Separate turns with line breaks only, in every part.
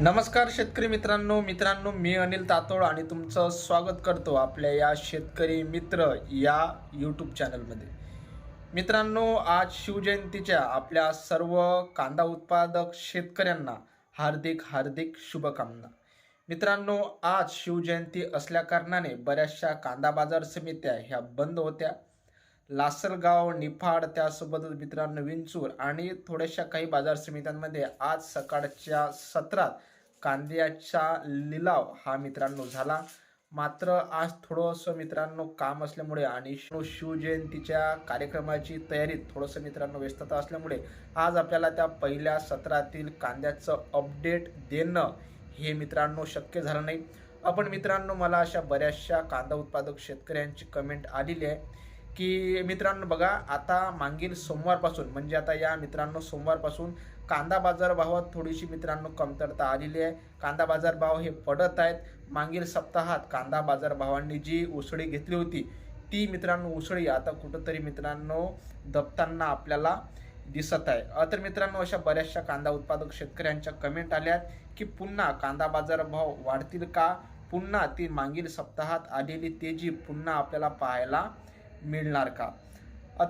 नमस्कार शेतकरी मित्रांनो मित्रांनो मी अनिल तातोड आणि तुमचं स्वागत करतो आपल्या या शेतकरी मित्र या यूट्यूब चॅनलमध्ये मित्रांनो आज शिवजयंतीच्या आपल्या सर्व कांदा उत्पादक शेतकऱ्यांना हार्दिक हार्दिक शुभकामना. मित्रांनो आज शिवजयंती असल्याकारणाने बऱ्याचशा कांदा बाजार समित्या ह्या बंद होत्या. लासलगाव निफाड त्यासोबतच मित्रांनो विंचूर आणि थोड्याशा काही बाजार समित्यांमध्ये आज सकाळच्या सत्रात कांद्याचा लिलाव हा मित्रांनो झाला. मात्र आज थोडंसं मित्रांनो काम असल्यामुळे आणि शिवजयंतीच्या कार्यक्रमाची तयारीत थोडंसं मित्रांनो व्यस्तता असल्यामुळे आज आपल्याला त्या पहिल्या सत्रातील कांद्याचं अपडेट देणं हे मित्रांनो शक्य झालं नाही. आपण मित्रांनो मला अशा बऱ्याचशा कांदा उत्पादक शेतकऱ्यांची कमेंट आलेली आहे. की मित्रांनो बघा आता मागील सोमवारपासून म्हणजे आता या मित्रांनो सोमवारपासून कांदा बाजार भावात थोडीशी मित्रांनो कमतरता आलेली आहे. कांदा बाजार भाव हे पडत आहेत. मागील सप्ताहात कांदा बाजार भावांनी जी उसळी घेतली होती ती मित्रांनो उसळी आता कुठंतरी मित्रांनो दबताना आपल्याला दिसत आहे. तर मित्रांनो अशा बऱ्याचशा कांदा उत्पादक शेतकऱ्यांच्या कमेंट आल्यात की पुन्हा कांदा बाजार भाव वाढतील का? पुन्हा ती मागील सप्ताहात आलेली तेजी पुन्हा आपल्याला पाहायला मिळणार का?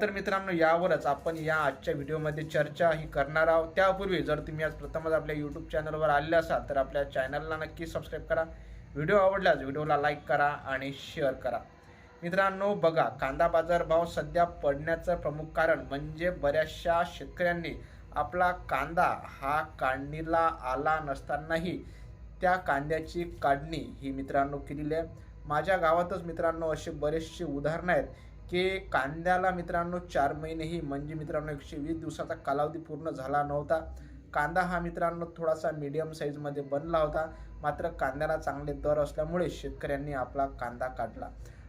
तर मित्रांनो यावरच आपण या आजच्या व्हिडिओमध्ये चर्चा ही करणार आहोत. त्यापूर्वी जर तुम्ही आज प्रथमच आपल्या यूट्यूब चॅनलवर आले असाल तर आपल्या चॅनलला नक्की सबस्क्राईब करा. व्हिडिओ आवडल्यास व्हिडिओला लाईक करा आणि शेअर करा. मित्रांनो बघा कांदा बाजारभाव सध्या पडण्याचं प्रमुख कारण म्हणजे बऱ्याचशा शेतकऱ्यांनी आपला कांदा हा काढणीला आला नसतानाही त्या कांद्याची काढणी ही मित्रांनो केलेली आहे. माझ्या गावातच मित्रांनो असे बरेचसे उदाहरणं आहेत. की कांद्याला मित्रांनो चार महिनेही म्हणजे मित्रांनो एकशे वीस दिवसाचा कालावधी पूर्ण झाला नव्हता. कांदा हा मित्रांनो थोडासा मीडियम साईजमध्ये बनला होता. मात्र कांद्याला चांगले दर असल्यामुळे शेतकऱ्यांनी आपला कांदा काढला.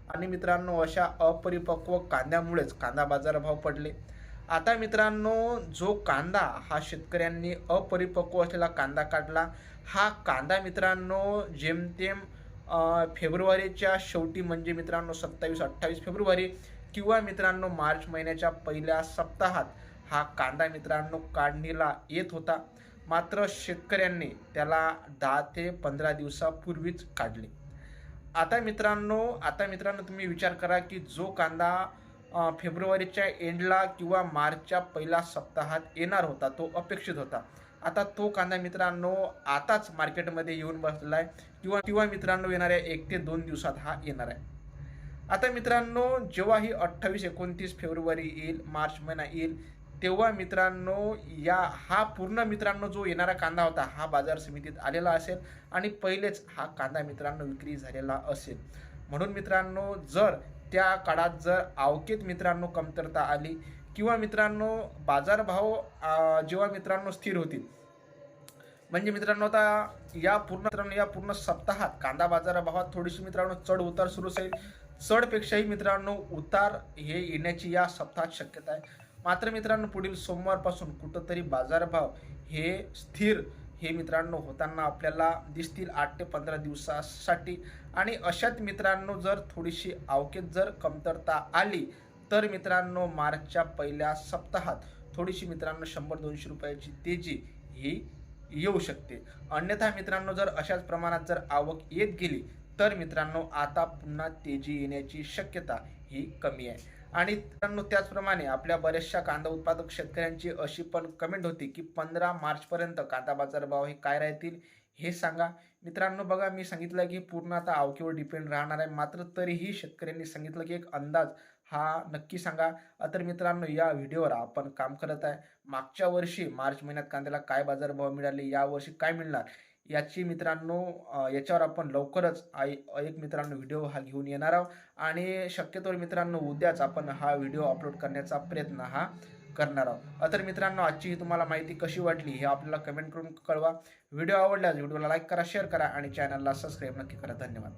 आणि मित्रांनो अशा अपरिपक्व कांद्यामुळेच कांदा बाजारभाव पडले. आता मित्रांनो जो कांदा हा शेतकऱ्यांनी अपरिपक्व असलेला कांदा काढला हा कांदा मित्रांनो जेमतेम फेब्रुवारीच्या शेवटी म्हणजे मित्रांनो सत्तावीस अठ्ठावीस फेब्रुवारी किंवा मित्रांनो मार्च महिन्याच्या पहिल्या सप्ताहात हा कांदा मित्रांनो काढणीला येत होता. मात्र शेतकऱ्यांनी त्याला दहा ते पंधरा दिवसापूर्वीच काढले. आता मित्रांनो आता मित्रांनो तुम्ही विचार करा की जो कांदा फेब्रुवारीच्या एंडला किंवा मार्चच्या पहिल्या सप्ताहात येणार होता तो अपेक्षित होता. आता तो कांदा मित्रांनो आताच मार्केटमध्ये येऊन बसलेला आहे किंवा किंवा मित्रांनो येणाऱ्या एक ते दोन दिवसात हा येणार आहे. आता मित्रांनो जेव्हा ही अठ्ठावीस एकोणतीस फेब्रुवारी येईल मार्च महिना येईल तेव्हा मित्रांनो या हा पूर्ण मित्रांनो जो येणारा कांदा होता हा बाजार समितीत आलेला असेल आणि पहिलेच हा कांदा मित्रांनो विक्री झालेला असेल. म्हणून मित्रांनो जर त्या काळात जर अवकेत मित्रांनो कमतरता आली किंवा मित्रांनो बाजारभाव जेव्हा मित्रांनो स्थिर होतील. म्हणजे मित्रांनो आता या पूर्ण मित्रांनो या पूर्ण सप्ताहात कांदा बाजाराभावात थोडीशी मित्रांनो चढ उतार सुरू असेल. चढपेक्षाही मित्रांनो उतार हे येण्याची या सप्ताहात शक्यता आहे. मात्र मित्रांनो पुढील सोमवारपासून कुठंतरी बाजारभाव हे स्थिर हे मित्रांनो होताना आपल्याला दिसतील आठ ते पंधरा दिवसासाठी. आणि अशात मित्रांनो जर थोडीशी अवकेत जर कमतरता आली तर मित्रांनो मार्चच्या पहिल्या सप्ताहात थोडीशी मित्रांनो शंभर दोनशे रुपयाची तेजी ही येऊ शकते. अन्यथा मित्रांनो जर अशाच प्रमाणात जर आवक येत गेली तर मित्रांनो आता पुन्हा तेजी येण्याची शक्यता ही कमी आहे. आणि मित्रांनो त्याचप्रमाणे आपल्या बऱ्याचशा कांदा उत्पादक शेतकऱ्यांची अशी पण कमेंट होती की पंधरा मार्चपर्यंत कांदा बाजार भाव हे काय राहतील हे सांगा. मित्रांनो बघा मी सांगितलं की पूर्ण आता आवकीवर डिपेंड राहणार आहे. मात्र तरीही शेतकऱ्यांनी सांगितलं की एक अंदाज हा नक्की सांगा. तर मित्रांनो या व्हिडिओवर आपण काम करत आहे. मागच्या वर्षी मार्च महिन्यात कांद्याला काय बाजारभाव मिळाले यावर्षी काय मिळणार? याची मित्रांनो याच्यावर आपण लवकरच आय एक मित्रांनो व्हिडिओ हा घेऊन येणार आहोत. आणि शक्यतोवर मित्रांनो उद्याच आपण हा व्हिडिओ अपलोड करण्याचा प्रयत्न हा करणार आहोत. अ, तर मित्रांनो आजची ही तुम्हाला माहिती कशी वाटली हे आपल्याला कमेंट करून कळवा. व्हिडिओ आवडल्यास व्हिडिओला लाईक करा शेअर करा आणि चॅनलला सबस्क्राईब नक्की करा. धन्यवाद.